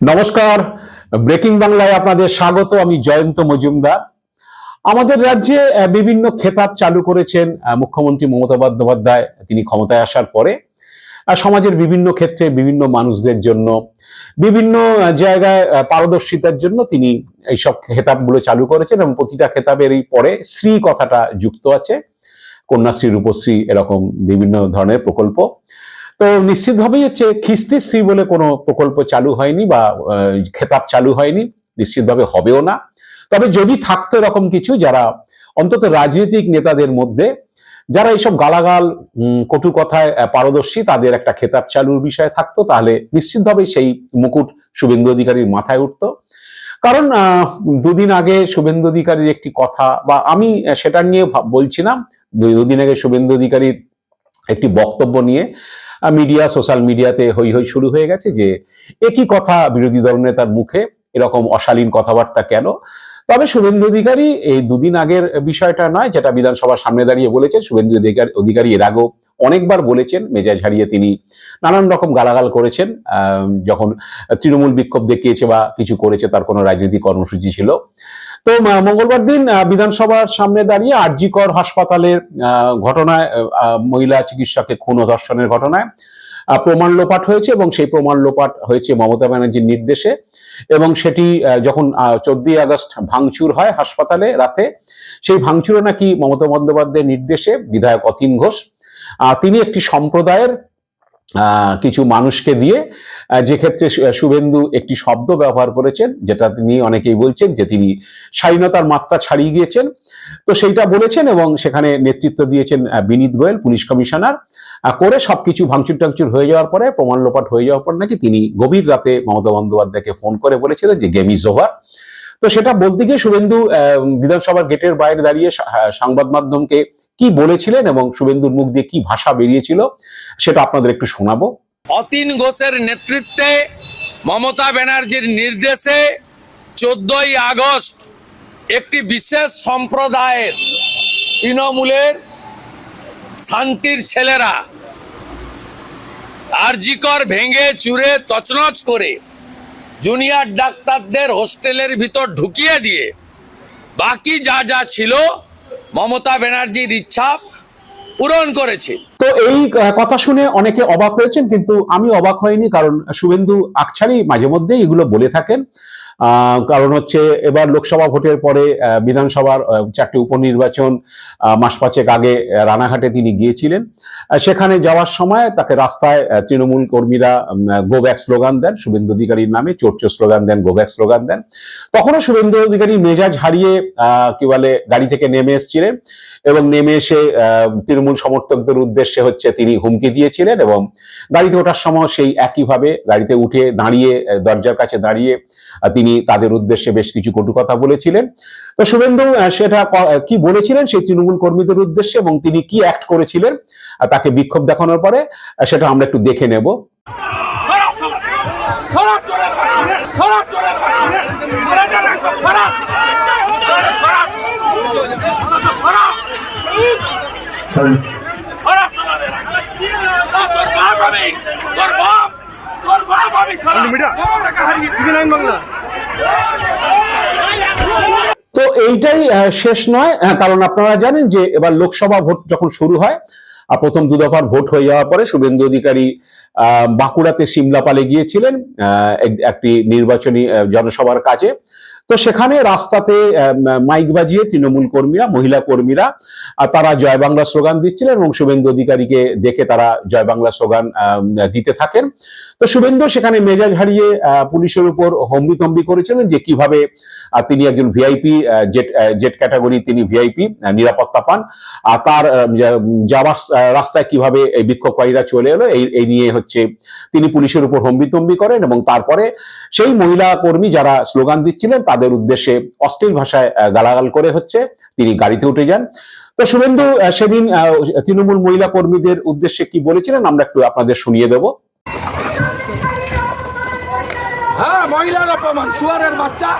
নমস্কার। ব্রেকিং বাংলায় আপনাদের স্বাগত, আমি জয়ন্ত মজুমদার। আমাদের রাজ্যে বিভিন্ন খেতাব চালু করেছেন মুখ্যমন্ত্রী মমতা বন্দ্যোপাধ্যায়। তিনি ক্ষমতায় আসার পরে সমাজের বিভিন্ন ক্ষেত্রে বিভিন্ন মানুষদের জন্য, বিভিন্ন জায়গায় পারদর্শিতার জন্য তিনি এইসব খেতাবগুলো চালু করেছেন এবং প্রতিটা খেতাবের এই পরে শ্রী কথাটা যুক্ত আছে। কন্যাশ্রী, রূপশ্রী, এরকম বিভিন্ন ধরনের প্রকল্প। তো নিশ্চিতভাবেই হচ্ছে খিস্তি শ্রী বলে কোনো প্রকল্প চালু হয়নি বা খেতাব চালু হয়নি, নিশ্চিতভাবে হবেও না। তবে যদি থাকতো এরকম কিছু, যারা অন্তত রাজনৈতিক নেতাদের মধ্যে, যারা এইসব গালাগাল কটু কথায় পারদর্শী, তাদের একটা খেতাব চালুর বিষয়ে থাকতো, তাহলে নিশ্চিতভাবে সেই মুকুট শুভেন্দু অধিকারীর মাথায় উঠতো। কারণ দুদিন আগে শুভেন্দু অধিকারীর একটি কথা, বা আমি সেটা নিয়ে বলছিলাম দুদিন আগে শুভেন্দু অধিকারীর একটি বক্তব্য নিয়ে। মিডিয়া সোশ্যাল মিডিয়াতে হই হই শুরু হয়ে গেছে যে একই কথা বিরোধী দলনেতার মুখে এরকম অশালীন কথাবার্তা কেন? তবে শুভেন্দু অধিকারী এই দুদিন আগের বিষয়টা নয়, যেটা বিধানসভার সামনে দাঁড়িয়ে বলেছেন। শুভেন্দু অধিকারী অধিকারী এর আগেও অনেকবার বলেছেন, মেজাজ হারিয়ে তিনি নানান রকম গালাগাল করেছেন। যখন তৃণমূল বিক্ষোভ দেখিয়েছে বা কিছু করেছে, তার কোনো রাজনৈতিক কর্মসূচি ছিল। তো মঙ্গলবার দিন বিধানসভার সামনে দাঁড়িয়ে আরজিকর হাসপাতালের ঘটনায় মহিলা চিকিৎসাকে খুন ও ধর্ষণের ঘটনায় প্রমাণ লোপাট হয়েছে এবং সেই প্রমাণ লোপাট হয়েছে মমতা ব্যানার্জির নির্দেশে এবং সেটি যখন চোদ্দই আগস্ট ভাঙচুর হয় হাসপাতালে রাতে, সেই ভাঙচুরে নাকি মমতা বন্দ্যোপাধ্যায়ের নির্দেশে বিধায়ক অতীন ঘোষ তিনি একটি সম্প্রদায়ের কিছু মানুষকে দিয়ে যে ক্ষেত্রে শুভেন্দু একটি শব্দ ব্যবহার করেছেন, যেটা তিনি অনেকেই বলছেন যে তিনি স্বাধীনতার মাত্রা ছাড়িয়ে গিয়েছেন। তো সেইটা বলেছেন এবং সেখানে নেতৃত্ব দিয়েছেন বিনীত গোয়েল, পুলিশ কমিশনার। করে সবকিছু ভাঙচুর টাংচুর হয়ে যাওয়ার পরে, প্রমাণ লোপাট হয়ে যাওয়ার পর নাকি তিনি গভীর রাতে মমতা বন্দ্যোপাধ্যায়কে ফোন করে বলেছিলেন যে গেম ইজ ওভার তো সেটা বলতে গিয়ে শুভেন্দু বিধানসভার গেটের বাইরে দাঁড়িয়ে সংবাদ মাধ্যমকে কি বলেছিলেন এবং শুভেন্দুর মুখ দিয়ে কি ভাষা বেরিয়েছিল, সেটা আপনাদের একটু শোনাবো। অতীন ঘোষের নেতৃত্বে মমতা ব্যানার্জির নির্দেশে চোদ্দই আগস্ট একটি বিশেষ সম্প্রদায়ের তৃণমূলের শান্তির ছেলেরা আরজিকর ভেঙে চুরে তছনছ করে জুনিয়র ডাক্তারদের হোস্টেলের ভিতর ঢুকিয়ে দিয়ে বাকি যা যা ছিল, মমতা ব্যানার্জির ইচ্ছা পূরণ করেছে। তো এই কথা শুনে অনেকে অবাক হয়েছেন, কিন্তু আমি অবাক হয়নি কারণ শুভেন্দু আকছাড়ি মাঝে মধ্যে এগুলো বলে থাকেন। কারণ হচ্ছে এবার লোকসভা ভোটের পরে বিধানসভার চারটি উপনির্বাচন মাস পাঁচেক আগে রানাঘাটে তিনি গিয়েছিলেন। সেখানে যাওয়ার সময় তাকে রাস্তায় তৃণমূল কর্মীরা গো ব্যাক স্লোগান দেন। শুভেন্দু অধিকারীর নামে চোরচো স্লোগান দেন গো ব্যাক স্লোগান দেন। তখনও শুভেন্দু অধিকারী মেজাজ হারিয়ে কি বলে গাড়ি থেকে নেমে এসেছিলেন এবং নেমে এসে তৃণমূল সমর্থকদের উদ্দেশ্যে হচ্ছে তিনি হুমকি দিয়েছিলেন এবং গাড়িতে ওঠার সময় সেই একইভাবে গাড়িতে উঠে দাঁড়িয়ে দরজার কাছে দাঁড়িয়ে আহ, তিনি তাদের উদ্দেশ্যে বেশ কিছু কটু কথা বলেছিলেন তো শুভেন্দু সেটা কি বলেছিলেন সেই তৃণমূল কর্মীদের উদ্দেশ্যে এবং তিনি কি অ্যাক্ট করেছিলেন তাকে বিক্ষোভ দেখানোর পরে সেটা আমরা একটু দেখে নেব না, তোর বাপ আমি তোর বাপ তোর বাপ আমি সারা টাকা হারিয়েছি তো এইটাই শেষ নয় কারণ আপনারা জানেন যে এবার লোকসভা ভোট যখন শুরু হয় আর প্রথম দু দফার ভোট হয়ে যাওয়ার পরে শুভেন্দু অধিকারী বাঁকুড়াতে সিমলাপালে গিয়েছিলেন একটি নির্বাচনী জনসভার কাজে। তো সেখানে রাস্তাতে মাইক বাজিয়ে তৃণমূল কর্মীরা, মহিলা কর্মীরা তারা জয় বাংলা স্লোগান দিচ্ছিলেন এবং শুভেন্দু অধিকারীকে দেখে তারা জয় বাংলা স্লোগান দিতে থাকেন। তো শুভেন্দু সেখানে মেজাজ হারিয়ে পুলিশের উপর হম্বিতম্বি করেছিলেন যে কীভাবে তিনি একজন ভিআইপি জেট জেট ক্যাটাগরি তিনি ভিআইপি নিরাপত্তা পান। তার যাওয়ার রাস্তায় কীভাবে এই বিক্ষোভকারীরা চলে এলো, এই এই নিয়ে হচ্ছে তিনি পুলিশের উপর হম্বিতম্বি করেন এবং তারপরে সেই মহিলা কর্মী যারা স্লোগান দিচ্ছিলেন উদ্দেশ্যে অশ্লীল ভাষায় গালাগাল করে হচ্ছে তিনি গাড়িতে উঠে যান। তো শুভেন্দু সেদিন তৃণমূল মহিলা কর্মীদের উদ্দেশ্যে কি বলেছিলেন আমরা একটু আপনাদের শুনিয়ে দেবো। হ্যাঁ মহিলার অপমান সুয়ারের বাচ্চা।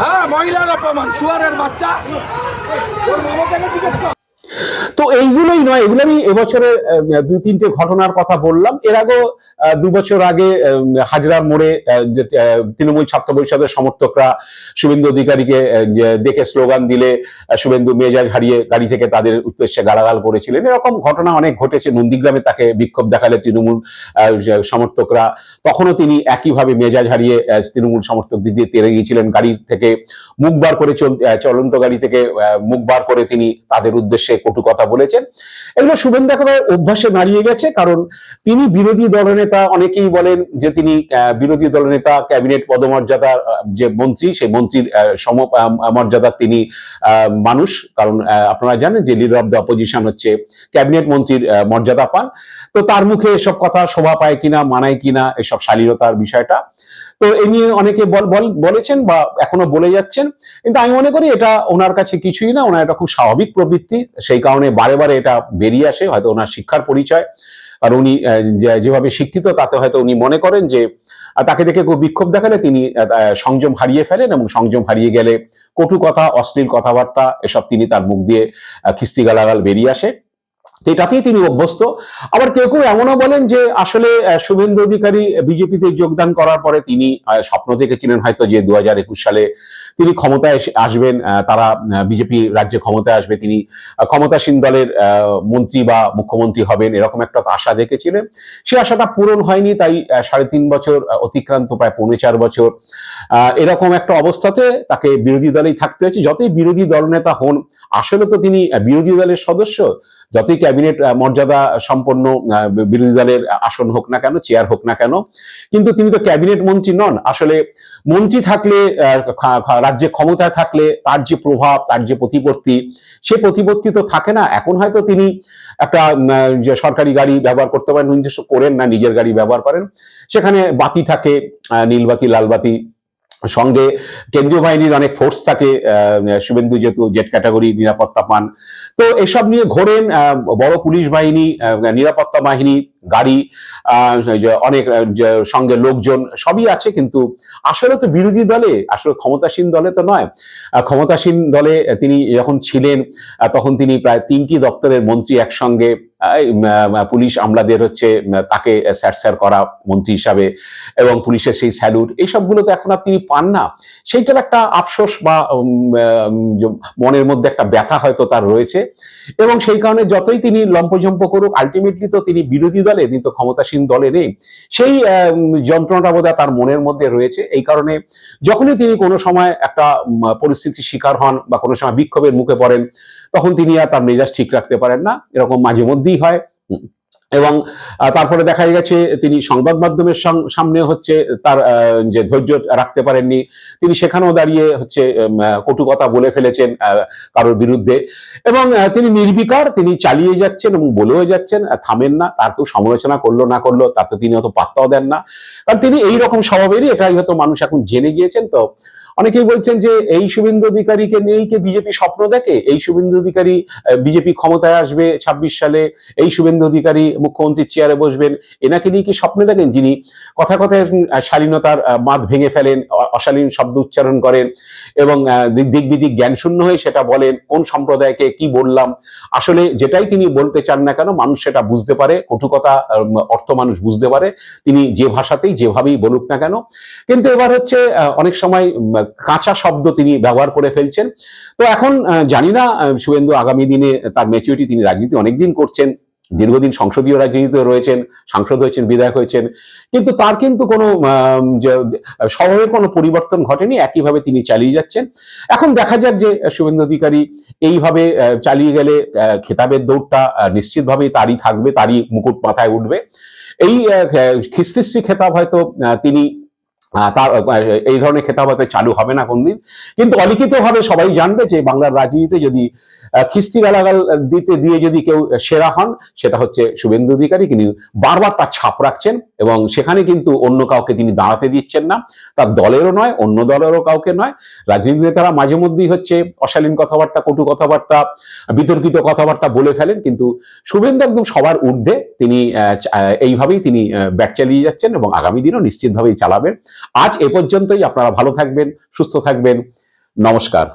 হ্যাঁ মহিলার অপমান সুয়ারের বাচ্চা। তো এইগুলোই নয়, এগুলো আমি এবছরের দুই তিনটে ঘটনার কথা বললাম। এর আগেও দু বছর আগে হাজরার মোড়ে তৃণমূল ছাত্র পরিষদের সমর্থকরা শুভেন্দু অধিকারীকে দেখে স্লোগান দিলে শুভেন্দু মেজাজ হারিয়ে গাড়ি থেকে তাদের উদ্দেশ্যে গালাগাল করেছিলেন। এরকম ঘটনা অনেক ঘটেছে। নন্দীগ্রামে তাকে বিক্ষোভ দেখালে তৃণমূল সমর্থকরা, তখনও তিনি একইভাবে মেজাজ হারিয়ে তৃণমূল সমর্থকদের দিয়ে তেরে গিয়েছিলেন গাড়ি থেকে। মুখ বার করে চল চলন্ত গাড়ি থেকে মুখ বার করে তিনি তাদের উদ্দেশ্যে কটু কথা বলেছেন। এগুলো শুভেন্দু একেবারে অভ্যাসে দাঁড়িয়ে গেছে, কারণ তিনি বিরোধী দলনেতা অনেকেই বলেন যে তিনি বিরোধী দলনেতা ক্যাবিনেট পদমর্যাদার যে মন্ত্রী, সেই মন্ত্রীর সম মর্যাদার তিনি মানুষ। কারণ আপনারা জানেন যে লিডার অব দ্য অপোজিশন হচ্ছে ক্যাবিনেট মন্ত্রীর মর্যাদা পান। তো তার মুখে এসব কথা শোভা পায় কিনা, মানায় কিনা, এসব শালীনতার বিষয়টা। তো এ নিয়ে অনেকে বল- বল- বলেছেন বা এখনও বলে যাচ্ছেন। কিন্তু আমি মনে করি এটা ওনার কাছে কিছুই না, ওনার এটা খুব স্বাভাবিক প্রবৃত্তি। সেই কারণে বারে বারে এটা বেরিয়ে আসে, হয়তো ওনার শিক্ষার পরিচয়। আর উনি যেভাবে শিক্ষিত, তাতে হয়তো উনি মনে করেন যে তাকে দেখে কেউ বিক্ষোভ দেখালে তিনি সংযম হারিয়ে ফেলেন এবং সংযম হারিয়ে গেলে কটু কথা, অশ্লীল কথাবার্তা, এসব তিনি তার মুখ দিয়ে খিস্তি গালাগাল বেরিয়ে আসে। এটাতেই তিনি অভ্যস্ত। আবার কেউ কেউ এমনও বলেন যে আসলে শুভেন্দু অধিকারী বিজেপিতে যোগদান করার পরে তিনি স্বপ্ন দেখেছিলেন হয়তো যে দু সালে তিনি ক্ষমতায় আসবেন তারা বিজেপি রাজ্যে ক্ষমতায় আসবে, তিনি ক্ষমতাসীন দলের মন্ত্রী বা মুখ্যমন্ত্রী হবেন, এরকম একটা আশা দেখেছিলেন। সে আশাটা পূরণ হয়নি, তাই সাড়ে তিন বছর অতিক্রান্ত প্রায় পৌনে চার বছর এরকম একটা অবস্থাতে তাকে বিরোধী দলেই থাকতে হয়েছে। যতই বিরোধী দলনেতা হন, আসলে তো তিনি বিরোধী দলের সদস্য, যতই ক্যাবিনেট মর্যাদা সম্পন্ন বিরোধী দলের আসন হোক না কেন, চেয়ার হোক না কেন, কিন্তু তিনি তো ক্যাবিনেট মন্ত্রী নন। আসলে মন্ত্রী থাকলে রাজ্যে ক্ষমতায় থাকলে তার যে প্রভাব তার যে প্রতিপত্তি সে প্রতিপত্তি তো থাকে না। এখন হয়তো তিনি একটা যে সরকারি গাড়ি ব্যবহার করতে পারেন নিজস্ব করেন না নিজের গাড়ি ব্যবহার করেন সেখানে বাতি থাকে আহ, নীল বাতি লাল বাতি সঙ্গে কেন্দ্রীয় বাহিনীর অনেক ফোর্স থাকে শুভেন্দু যেহেতু জেট ক্যাটাগরি নিরাপত্তা পান। তো এসব নিয়ে ঘোরেন বড় পুলিশ বাহিনী নিরাপত্তা বাহিনী গাড়ি অনেক সঙ্গে লোকজন সবই আছে, কিন্তু আসলে তো বিরোধী দলে, আসলে ক্ষমতাসীন দলে তো নয়। ক্ষমতাসীন দলে তিনি যখন ছিলেন তখন তিনি প্রায় তিনটি দপ্তরের মন্ত্রী একসঙ্গে পুলিশ আমলাদের হচ্ছে, তাকে স্যার স্যার করা মন্ত্রী হিসাবে, এবং পুলিশের সেই স্যালুট, এই সবগুলো তো এখন আর তিনি পান না। সেইটার একটা আফসোস বা মনের মধ্যে একটা ব্যথা হয়তো তার রয়েছে। এবং সেই কারণে যতই তিনি লম্পজম্প করুক আলটিমেটলি তো তিনি বিরোধী দলে, তিনি তো ক্ষমতাসীন দলে নেই। সেই যন্ত্রণাটা বোধ তার মনের মধ্যে রয়েছে। এই কারণে যখনই তিনি কোনো সময় একটা পরিস্থিতি পরিস্থিতির শিকার হন বা কোনো সময় বিক্ষোভের মুখে পড়েন, তখন তিনি আর তার মেজাজ ঠিক রাখতে পারেন না। এরকম মাঝে মধ্যেই হয় এবং তারপরে দেখা গেছে তিনি সংবাদ মাধ্যমের সামনে হচ্ছে তার যে ধৈর্য রাখতে পারেননি। তিনি সেখানেও দাঁড়িয়ে হচ্ছে কটু কথা বলে ফেলেছেন কারোর বিরুদ্ধে। এবং তিনি নির্বিকার, তিনি চালিয়ে যাচ্ছেন এবং বলেও যাচ্ছেন থামেন না, তার কেউ সমালোচনা করল না করল তাতে তিনি অত পাত্তাও দেন না। কারণ তিনি এই রকম স্বভাবেরই এটাই হয়তো মানুষ এখন জেনে গিয়েছেন, তো অনেকেই বলছেন যে এই শুভেন্দু অধিকারীকে নিয়েই কি বিজেপি স্বপ্ন দেখে? এই শুভেন্দু অধিকারী বিজেপি ক্ষমতায় আসবে ছাব্বিশ সালে, এই শুভেন্দু অধিকারী মুখ্যমন্ত্রীর চেয়ারে বসবেন, এনাকে নিয়ে কি স্বপ্ন দেখেন যিনি কথা কথায় শালীনতার মাত ভেঙে ফেলেন অশালীন শব্দ উচ্চারণ করেন এবং আহ, দিক দিক জ্ঞান শূন্য হয়ে সেটা বলেন কোন সম্প্রদায়কে কি বললাম। আসলে যেটাই তিনি বলতে চান না কেন মানুষ সেটা বুঝতে পারে কটু কথা উম, অর্থ মানুষ বুঝতে পারে। তিনি যে ভাষাতেই যেভাবেই বলুক না কেন। কিন্তু এবার হচ্ছে অনেক সময় কাঁচা শব্দ তিনি ব্যবহার করে ফেলছেন। তো এখন জানি না শুভেন্দু আগামী দিনে তার ম্যাচুরিটি তিনি রাজনীতি অনেকদিন করছেন। দীর্ঘদিন সংসদীয় রাজনীতিতে রয়েছেন, সাংসদ হয়েছেন, বিধায়ক হয়েছেন, কিন্তু তার কিন্তু কোনো স্বভাবের কোনো পরিবর্তন ঘটেনি, একইভাবে তিনি চালিয়ে যাচ্ছেন। এখন দেখা যাক যে, শুভেন্দু অধিকারী এইভাবে চালিয়ে গেলে খেতাবের দৌড়টা নিশ্চিতভাবেই তারই থাকবে, তারই মুকুট মাথায় উঠবে। এই খিস্তিশ্রী খেতাব হয়তো তিনি তার এই ধরনের খেতাব হয়তো চালু হবে না কোনদিন। কিন্তু অলিখিতভাবে সবাই জানবে যে, বাংলার রাজনীতিতে যদি খিস্তি গালাগাল দিতে দিয়ে যদি কেউ সেরা হন, সেটা হচ্ছে শুভেন্দু অধিকারী। তিনি বারবার তার ছাপ রাখছেন এবং সেখানে কিন্তু অন্য কাউকে তিনি দাঁড়াতে দিচ্ছেন না। তার দলেরও নয়, অন্য দলেরও কাউকে নয়। রাজনীতি নেতারা মাঝে মধ্যেই হচ্ছে অশালীন কথাবার্তা, কটু কথাবার্তা, বিতর্কিত কথাবার্তা বলে ফেলেন। কিন্তু শুভেন্দু একদম সবার ঊর্ধ্বে। তিনি এইভাবেই তিনি ব্যাট চালিয়ে যাচ্ছেন এবং আগামী দিনও নিশ্চিতভাবেই চালাবেন। আজ এ পর্যন্তই। আপনারা ভালো থাকবেন, সুস্থ থাকবেন। নমস্কার।